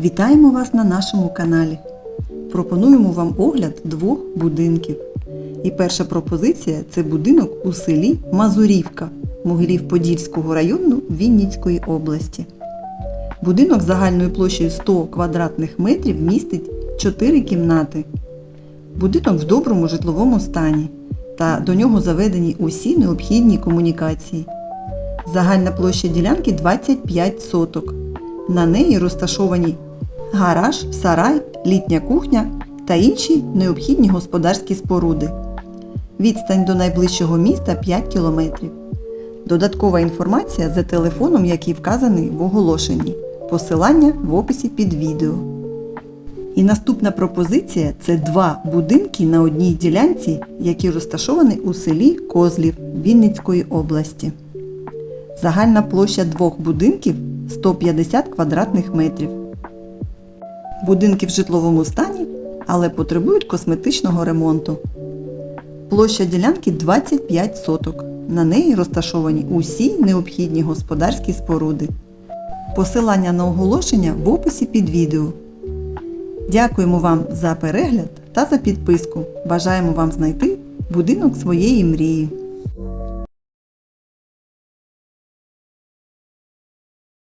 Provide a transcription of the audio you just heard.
Вітаємо вас на нашому каналі. Пропонуємо вам огляд двох будинків. І перша пропозиція це будинок у селі Мазурівка Могилів-Подільського району Вінницької області. Будинок загальною площею 100 квадратних метрів містить 4 кімнати. Будинок в доброму житловому стані та до нього заведені усі необхідні комунікації. Загальна площа ділянки 25 соток. На неї розташовані гараж, сарай, літня кухня та інші необхідні господарські споруди. Відстань до найближчого міста 5 кілометрів. Додаткова інформація за телефоном, який вказаний в оголошенні. Посилання в описі під відео. І наступна пропозиція це два будинки на одній ділянці, які розташовані у селі Козлів Вінницької області. Загальна площа двох будинків 150 квадратних метрів. Будинки в житловому стані, але потребують косметичного ремонту. Площа ділянки 25 соток. На неї розташовані усі необхідні господарські споруди. Посилання на оголошення в описі під відео. Дякуємо вам за перегляд та за підписку. Бажаємо вам знайти будинок своєї мрії.